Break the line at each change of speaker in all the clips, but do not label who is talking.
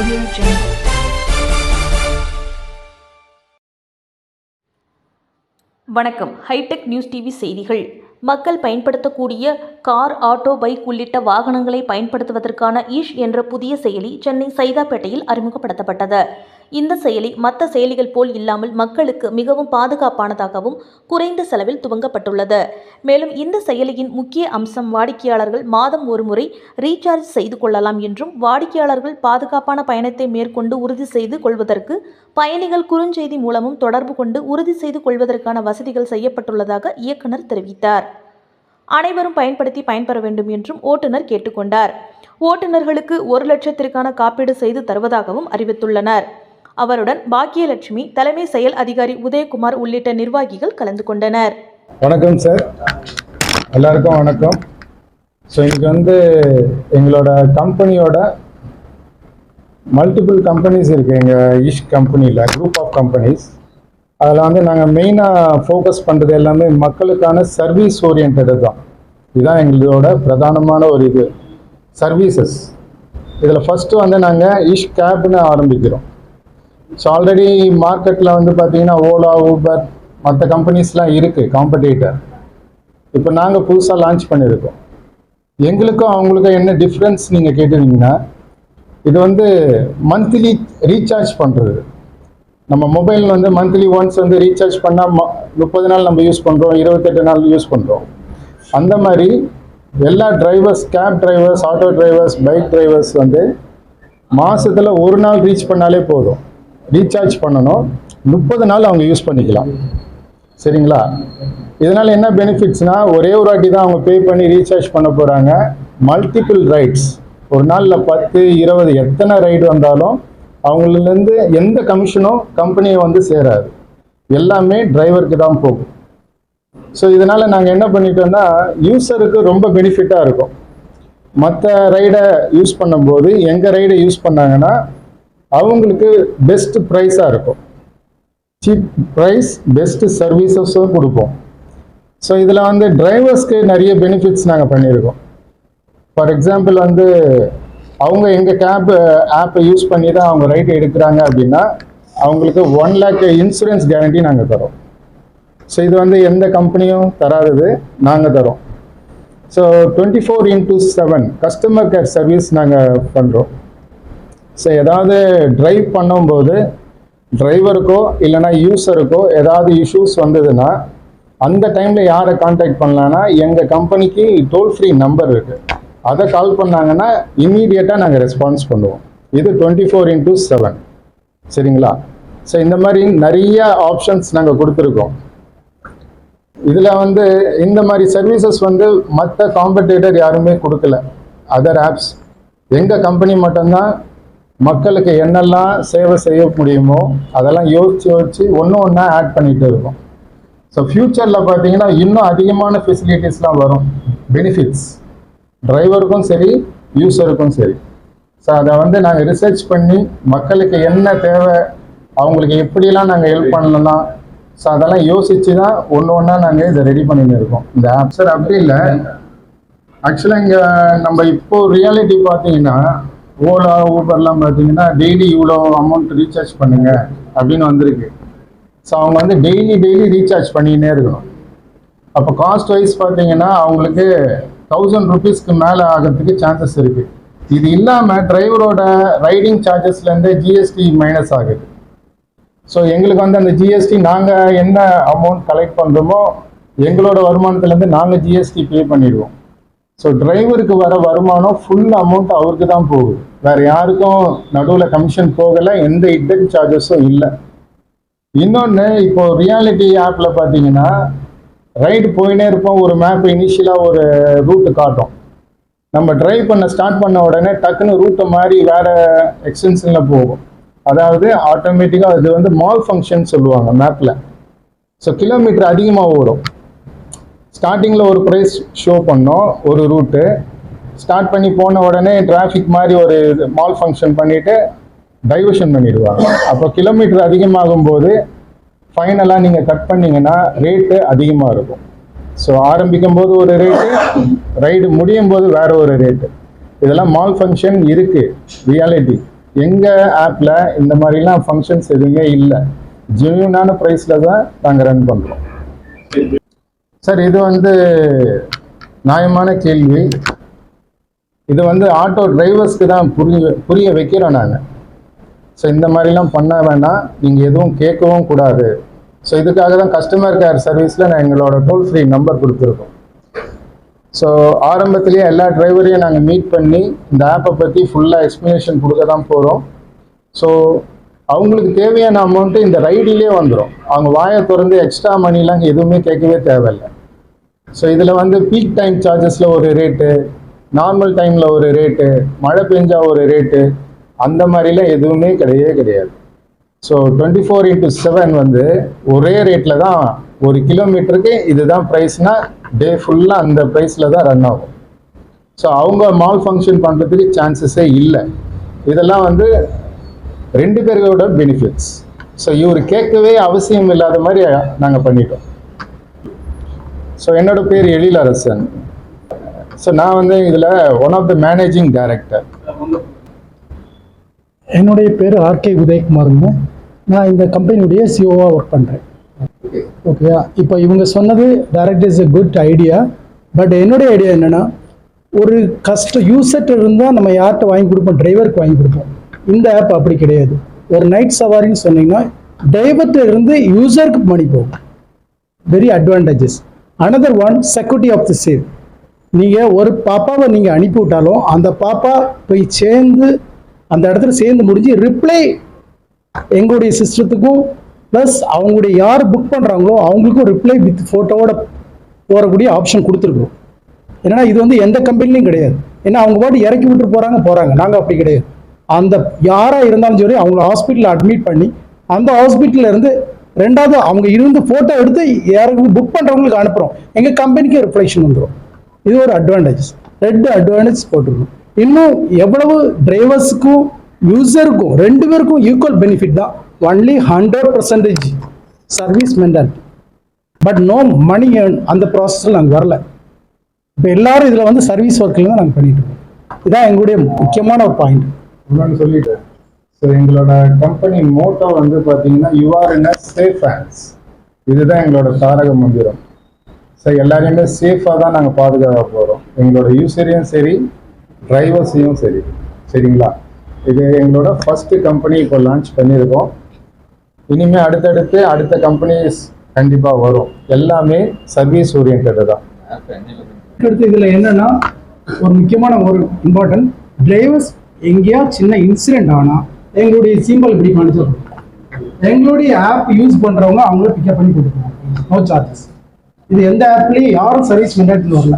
Audio Jungle.
வணக்கம் hi tech news TV செய்திகள் மக்கள் பயன்படுத்தக்கூடிய கார் ஆட்டோ பைக் உள்ளிட்ட வாகனங்களை பயன்படுத்துவதற்கான ஈஷ் என்ற புதிய செயலி சென்னை சைதாப்பேட்டையில் அறிமுகப்படுத்தப்பட்டது இந்த செயலி மற்ற செயலிகள் போல் இல்லாமல் மக்களுக்கு மிகவும் பாதுகாப்பானதாகவும் குறைந்த செலவில் துவங்கப்பட்டுள்ளது. மேலும் இந்த செயலியின் முக்கிய அம்சம் வாடிக்கையாளர்கள் மாதம் ஒருமுறை ரீசார்ஜ் செய்து கொள்ளலாம் என்றும் வாடிக்கையாளர்கள் பாதுகாப்பான பயணத்தை மேற்கொண்டு உறுதி செய்து கொள்வதற்கு பயணிகள் குறுஞ்செய்தி மூலமும் தொடர்பு கொண்டு உறுதி செய்து கொள்வதற்கான வசதிகள் செய்யப்பட்டுள்ளதாக இயக்குனர் தெரிவித்தார். அனைவரும் பயன்படுத்தி பயன்பெற வேண்டும் என்றும் ஓட்டுநர் கேட்டுக்கொண்டார். ஓட்டுநர்களுக்கு ஒரு லட்சத்திற்கான காப்பீடு செய்து தருவதாகவும் அறிவித்துள்ளனர். அவருடன் பாக்கியலட்சுமி தலைமை செயல் அதிகாரி உதயகுமார் உள்ளிட்ட நிர்வாகிகள் கலந்து கொண்டனர்.
வணக்கம் சார் எல்லாருக்கும் வணக்கம். ஸோ இன்னைக்கு வந்து எங்களோட கம்பெனியோட மல்டிபிள் கம்பெனிஸ் இருக்குது எங்கள் ஈஷ் கம்பெனியில் குரூப் ஆஃப் கம்பெனிஸ் அதில் வந்து நாங்கள் மெயினாக ஃபோக்கஸ் பண்ணுறது எல்லாமே மக்களுக்கான சர்வீஸ் ஓரியன்டு தான். இதுதான் எங்களோட பிரதானமான ஒரு இது. சர்வீசஸ் இதில் ஃபஸ்ட்டு வந்து நாங்கள் ஈஷ் கேப்னு ஆரம்பிக்கிறோம். ஸோ ஆல்ரெடி மார்க்கெட்டில் வந்து பார்த்தீங்கன்னா ஓலா ஊபர் மற்ற கம்பெனிஸ்லாம் இருக்குது காம்படிட்டர் இப்போ நாங்கள் புதுசாக லான்ச் பண்ணியிருக்கோம். எங்களுக்கும் அவங்களுக்கும் என்ன டிஃப்ரென்ஸ் நீங்கள் கேட்டிருந்தீங்கன்னா இது வந்து மந்த்லி ரீசார்ஜ் பண்ணுறது நம்ம மொபைல் வந்து மந்த்லி ஒன்ஸ் வந்து ரீசார்ஜ் பண்ணால் முப்பது நாள் நம்ம யூஸ் பண்ணுறோம் இருபத்தெட்டு நாள் யூஸ் பண்ணுறோம் அந்த மாதிரி எல்லா drivers cab drivers auto drivers bike drivers வந்து மாதத்தில் ஒரு நாள் ரீச் பண்ணாலே போதும். ரீசார்ஜ் பண்ணணும். முப்பது நாள் அவங்க யூஸ் பண்ணிக்கலாம். சரிங்களா? இதனால் என்ன பெனிஃபிட்ஸ்னால் ஒரே ஒரு வாட்டி தான் அவங்க பே பண்ணி ரீசார்ஜ் பண்ண போகிறாங்க மல்டிபிள் ரைட்ஸ் ஒரு நாளில் பத்து இருபது எத்தனை ரைடு வந்தாலும் அவங்களிலேருந்து எந்த கமிஷனும் கம்பெனியை வந்து சேராது. எல்லாமே டிரைவருக்கு தான் போகும். ஸோ இதனால் நாங்கள் என்ன பண்ணிட்டோம்னா யூஸருக்கு ரொம்ப பெனிஃபிட்டாக இருக்கும். மற்ற ரைடை யூஸ் பண்ணும்போது எங்கள் ரைடை யூஸ் பண்ணாங்கன்னா அவங்களுக்கு பெஸ்ட் ப்ரைஸாக இருக்கும். சீப் ப்ரைஸ் பெஸ்ட் சர்வீசஸும் கொடுப்போம். ஸோ இதில் வந்து டிரைவர்ஸ்க்கு நிறைய பெனிஃபிட்ஸ் நாங்கள் பண்ணியிருக்கோம். ஃபார் எக்ஸாம்பிள் வந்து அவங்க எங்கள் கேப் ஆப்பை யூஸ் பண்ணி தான் அவங்க ரைட் எடுக்கிறாங்க அப்படின்னா அவங்களுக்கு ஒன் லேக் இன்சூரன்ஸ் கேரண்டி நாங்கள் தரோம். ஸோ இது வந்து எந்த கம்பெனியும் தராதது நாங்கள் தரோம். So twenty four into seven customer care service நாங்கள் பண்ணுறோம் ஸோ ஏதாவது ட்ரைவ் பண்ணும்போது டிரைவருக்கோ இல்லைனா யூஸருக்கோ ஏதாவது இஷ்யூஸ் வந்ததுன்னா அந்த டைமில் யாரை காண்டாக்ட் பண்ணலான்னா எங்கள் கம்பெனிக்கு டோல் ஃப்ரீ நம்பர் இருக்குது அதை கால் பண்ணாங்கன்னா இம்மீடியட்டாக நாங்கள் ரெஸ்பான்ஸ் பண்ணுவோம். இது டுவெண்ட்டி ஃபோர் இன்டூ செவன் சரிங்களா? ஸோ இந்த மாதிரி நிறைய ஆப்ஷன்ஸ் நாங்கள் கொடுத்துருக்கோம். இதில் வந்து இந்த மாதிரி சர்வீசஸ் வந்து மற்ற காம்படிட்டர் யாருமே கொடுக்கல. அதர் ஆப்ஸ் எங்கள் கம்பெனி மட்டும்தான் மக்களுக்கு என்னெல்லாம் சேவை செய்ய முடியுமோ அதெல்லாம் யோசிச்சு யோசிச்சு ஒன்று ஒன்றா ஆட் பண்ணிகிட்டு இருக்கோம். ஸோ ஃப்யூச்சரில் பார்த்தீங்கன்னா இன்னும் அதிகமான ஃபெசிலிட்டிஸ்லாம் வரும். பெனிஃபிட்ஸ் டிரைவருக்கும் சரி யூஸருக்கும் சரி. ஸோ அதை வந்து நாங்கள் ரிசர்ச் பண்ணி மக்களுக்கு என்ன தேவை அவங்களுக்கு எப்படிலாம் நாங்கள் ஹெல்ப் பண்ணலாம் ஸோ அதெல்லாம் யோசித்து தான் ஒன்று ஒன்றா நாங்கள் இதை ரெடி பண்ணின்னு இருக்கோம். இந்த ஆப் சார் அப்படி இல்லை. ஆக்சுவலாக இங்கே நம்ம இப்போ ரியாலிட்டி பார்த்தீங்கன்னா ஓலா ஊபர்லாம் பார்த்தீங்கன்னா டெய்லி இவ்வளோ அமௌண்ட் ரீசார்ஜ் பண்ணுங்க அப்படின்னு வந்திருக்கு. ஸோ அவங்க வந்து டெய்லி டெய்லி ரீசார்ஜ் பண்ணிக்கினே இருக்கணும். அப்போ காஸ்ட் வைஸ் பார்த்தீங்கன்னா அவங்களுக்கு தௌசண்ட் ருபீஸ்க்கு மேலே ஆகிறதுக்கு சான்சஸ் இருக்குது இது இல்லாமல் டிரைவரோட ரைடிங் சார்ஜஸ்லேருந்து ஜிஎஸ்டி மைனஸ் ஆகுது. ஸோ எங்களுக்கு வந்து அந்த ஜிஎஸ்டி நாங்கள் என்ன அமௌண்ட் கலெக்ட் பண்ணுறோமோ எங்களோட வருமானத்துலேருந்து நாங்கள் ஜிஎஸ்டி பே பண்ணிடுவோம். ஸோ டிரைவருக்கு வர வருமானம் ஃபுல் அமௌண்ட் அவருக்கு தான் போகுது. வேறு யாருக்கும் நடுவில் கமிஷன் போகலை எந்த இட்டன் சார்ஜஸும் இல்லை. இன்னொன்று இப்போ ரியாலிட்டி ஆப்பில் பார்த்தீங்கன்னா ரைடு போயினே இருப்போம். ஒரு மேப் இனிஷியலாக ஒரு ரூட்டு காட்டும். நம்ம டிரைவ் பண்ண ஸ்டார்ட் பண்ண உடனே டக்குன்னு ரூட்டை மாதிரி வேறு எக்ஸ்டென்ஷனில் போகும். அதாவது ஆட்டோமேட்டிக்காக அது வந்து மால் ஃபங்க்ஷன் சொல்லுவாங்க மேப்பில் ஸோ கிலோமீட்டர் அதிகமாக ஓடும். ஸ்டார்டிங்கில் ஒரு ப்ரைஸ் ஷோ பண்ணோம் ஒரு ரூட்டு ஸ்டார்ட் பண்ணி போன உடனே டிராஃபிக் மாதிரி ஒரு மால் ஃபங்க்ஷன் பண்ணிவிட்டு டைவர்ஷன் பண்ணிடுவாங்க. அப்போ கிலோமீட்டர் அதிகமாகும் போது ஃபைனலாக நீங்கள் கட் பண்ணிங்கன்னா ரேட்டு அதிகமாக இருக்கும். ஸோ ஆரம்பிக்கும் போது ஒரு ரேட்டு ரைடு முடியும் போது வேற ஒரு ரேட்டு இதெல்லாம் மால் ஃபங்க்ஷன் இருக்குது ரியாலிட்டி எங்கள் ஆப்பில் இந்த மாதிரிலாம் ஃபங்க்ஷன்ஸ் எதுவுமே இல்லை. ஜென்யூனான ப்ரைஸில் தான் நாங்கள் ரன் பண்ணுறோம் சார் இது வந்து நியாயமான கேள்வி. இது வந்து ஆட்டோ டிரைவர்ஸ்க்கு தான் புரிய புரிய வைக்கிறோம் நாங்கள் ஸோ இந்த மாதிரிலாம் பண்ண வேணாம். நீங்கள் எதுவும் கேட்கவும் கூடாது. ஸோ இதுக்காக தான் கஸ்டமர் கேர் சர்வீஸில் நான் எங்களோட டோல் ஃப்ரீ நம்பர் கொடுத்துருக்கோம். ஸோ ஆரம்பத்திலேயே எல்லா டிரைவரையும் நாங்கள் மீட் பண்ணி இந்த ஆப்பை பற்றி ஃபுல்லாக எக்ஸ்ப்ளனேஷன் கொடுக்க தான் போகிறோம் ஸோ அவங்களுக்கு தேவையான அமௌண்ட்டு இந்த ரைடிலே வந்துடும் அவங்க வாயை திறந்து எக்ஸ்ட்ரா மணிலாம் எதுவுமே கேட்கவே தேவையில்லை. ஸோ இதில் வந்து பீக் டைம் சார்ஜஸில் ஒரு ரேட்டு நார்மல் டைமில் ஒரு ரேட்டு மழை பெஞ்சா ஒரு ரேட்டு அந்த மாதிரிலாம் எதுவுமே கிடையவே கிடையாது. So twenty four into seven வந்து ஒரே ரேட்டில் தான் ஒரு கிலோமீட்டருக்கு இதுதான் ப்ரைஸ்னா டே ஃபுல்லாக அந்த ப்ரைஸில் தான் ரன் ஆகும். ஸோ அவங்க மால் ஃபங்க்ஷன் பண்ணுறதுக்கு சான்சஸே இல்லை. இதெல்லாம் வந்து ரெண்டு பேர்களோட பெனிஃபிட்ஸ் ஸோ இவர் கேட்கவே அவசியம் இல்லாத மாதிரி நாங்கள் பண்ணிட்டோம். ஸோ என்னோட பேர் எழிலரசன். ஸோ நான் வந்து இதில் one of the managing director
என்னுடைய பேர் ஆர்கே உதயகுமாருங்க நான் இந்த கம்பெனியுடைய சிஓவாக ஒர்க் பண்ணுறேன் ஓகேயா இப்போ இவங்க சொன்னது direct is a good idea but என்னுடைய ஐடியா என்னென்னா ஒரு கஷ்ட யூசர்ட்ட இருந்தால் நம்ம யார்கிட்ட வாங்கி கொடுப்போம்? டிரைவருக்கு வாங்கி கொடுப்போம். இந்த ஆப் அப்படி கிடையாது. ஒரு நைட் சவாரின்னு சொன்னீங்கன்னா டிரைவர்கிட்ட இருந்து யூசருக்கு மணி போகும் very advantages another one security of the save நீங்கள் ஒரு பாப்பாவை நீங்கள் அனுப்பி விட்டாலும் அந்த பாப்பா போய் சேர்ந்து அந்த இடத்துல சேர்ந்து முடிஞ்சு ரிப்ளை எங்களுடைய சிஸ்டத்துக்கும் ப்ளஸ் அவங்களுடைய யார் புக் பண்ணுறாங்களோ அவங்களுக்கும் ரிப்ளை வித் ஃபோட்டோவோட போகக்கூடிய ஆப்ஷன் கொடுத்துருக்கோம். ஏன்னா இது வந்து எந்த கம்பெனிலையும் கிடையாது. ஏன்னா அவங்க பாட்டு இறக்கி விட்டு போகிறாங்க போகிறாங்க நாங்கள் அப்படி கிடையாது. அந்த யாராக இருந்தாலும் சரி அவங்கள ஹாஸ்பிட்டலில் அட்மிட் பண்ணி அந்த ஹாஸ்பிட்டல்ல இருந்து ரெண்டாவது அவங்க இருந்து ஃபோட்டோ எடுத்து யாருக்கும் புக் பண்ணுறவங்களுக்கு அனுப்புகிறோம் எங்கள் கம்பெனிக்கு ரிஃப்ளெக்ஷன் வந்துடும் இது ஒரு அட்வான்டேஜ் ரெண்டு அட்வான்டேஜ் போட்டிருக்கோம். இன்னும் எவ்வளவு டிரைவர்ஸுக்கும் யூசருக்கும் ரெண்டு பேருக்கும் ஈக்குவல் பெனிஃபிட் தான். Only hundred percentage service mentality but no money earn அந்த ப்ராசஸில் நாங்கள் வரல. இப்போ எல்லாரும் இதில் வந்து சர்வீஸ் ஒர்க்கில் தான் நாங்கள் பண்ணிட்டு இருக்கோம். இதுதான் எங்களுடைய முக்கியமான ஒரு பாயிண்ட்
இன்னொன்று சொல்லிட்டேன். ஸோ எங்களோட கம்பெனி மோட்டோ வந்து பார்த்தீங்கன்னா யூஆர் என்ன சேஃப் ஹேண்ட்ஸ் இதுதான் எங்களோட தாரக மந்திரம். ஸோ எல்லாரையுமே சேஃபாக தான் நாங்கள் பாதுகாக்க போகிறோம் எங்களோட யூசரையும் சரி டிரைவர்ஸையும் சரி. சரிங்களா? இது எங்களோட ஃபர்ஸ்ட் கம்பெனி இப்போ லான்ச் பண்ணியிருக்கோம். இனிமேல் அடுத்தடுத்து அடுத்த கம்பெனிஸ் கண்டிப்பாக வரும். எல்லாமே சர்வீஸ் ஓரியன்டு தான்.
அடுத்து இதில் என்னன்னா ஒரு முக்கியமான ஒரு இம்பார்ட்டன்ட் டிரைவர்ஸ் எங்கேயா சின்ன இன்சிடென்ட் ஆனால் எங்களுடைய சிம்பிள் இப்படி காணிச்சு எங்களுடைய ஆப் யூஸ் பண்ணுறவங்க அவங்கள பிக்கப் பண்ணி கொடுக்குறாங்க நோ சார்ஜஸ் இது எந்த ஆப்லேயும் யாரும் சர்வீஸ் மெண்டாட்டில் வரல.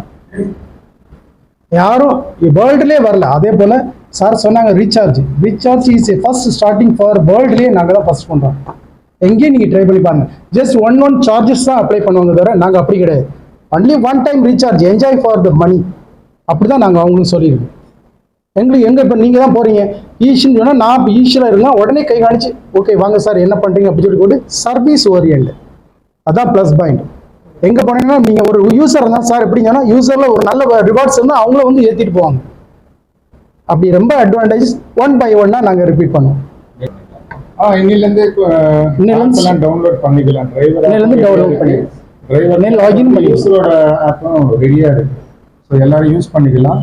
யாரும் வேர்ல்டுலேயே வரல. அதே போல் சார் சொன்னாங்க recharge recharge is a first starting for வேர்ல்டுலேயே நாங்கள் தான் ஃபர்ஸ்ட் பண்ணுறோம் எங்கேயும் நீங்கள் ட்ரை பண்ணி பாருங்க. ஜஸ்ட் ஒன் ஒன் சார்ஜஸ் தான் அப்ளை பண்ணுவாங்க தவிர நாங்கள் அப்படி கிடையாது. Only one time recharge enjoy for the money அப்படி தான் நாங்கள் அவங்களுக்கு சொல்லியிருக்கோம். எங்களுக்கு எங்கே இப்போ நீங்கள் தான் போகிறீங்க ஈஷின்னு சொன்னால் நான் இப்போ ஈஷில் இருந்தால் உடனே கை காணிச்சு ஓகே வாங்க சார் என்ன பண்ணுறீங்க அப்படின்னு சொல்லி போட்டு சர்வீஸ் ஓரியன்ட் அதான் ப்ளஸ் பாயிண்ட் எங்கே போனீங்கன்னா நீங்கள் ஒரு யூசர் இருந்தால் சார் எப்படின்னு சொன்னால் யூசரில் ஒரு நல்ல ரிவார்ட்ஸ் இருந்தால் அவங்கள வந்து ஏற்றிட்டு போவாங்க. அப்படி ரொம்ப அட்வான்டேஜ் ஒன் பை ஒன்னாக நாங்கள் ரிப்பீட் பண்ணுவோம்.
ஆ இன்னிலேருந்து
இன்னிலிருந்து
டவுன்லோட் பண்ணிக்கலாம். டிரைவர்
இன்னிலிருந்து download பண்ணி-
டிரைவர்
login பண்ணி-
யூஸரோட ஆப்பும் ரெடியாக இருக்கு. ஸோ எல்லாரும் யூஸ் பண்ணிக்கலாம்.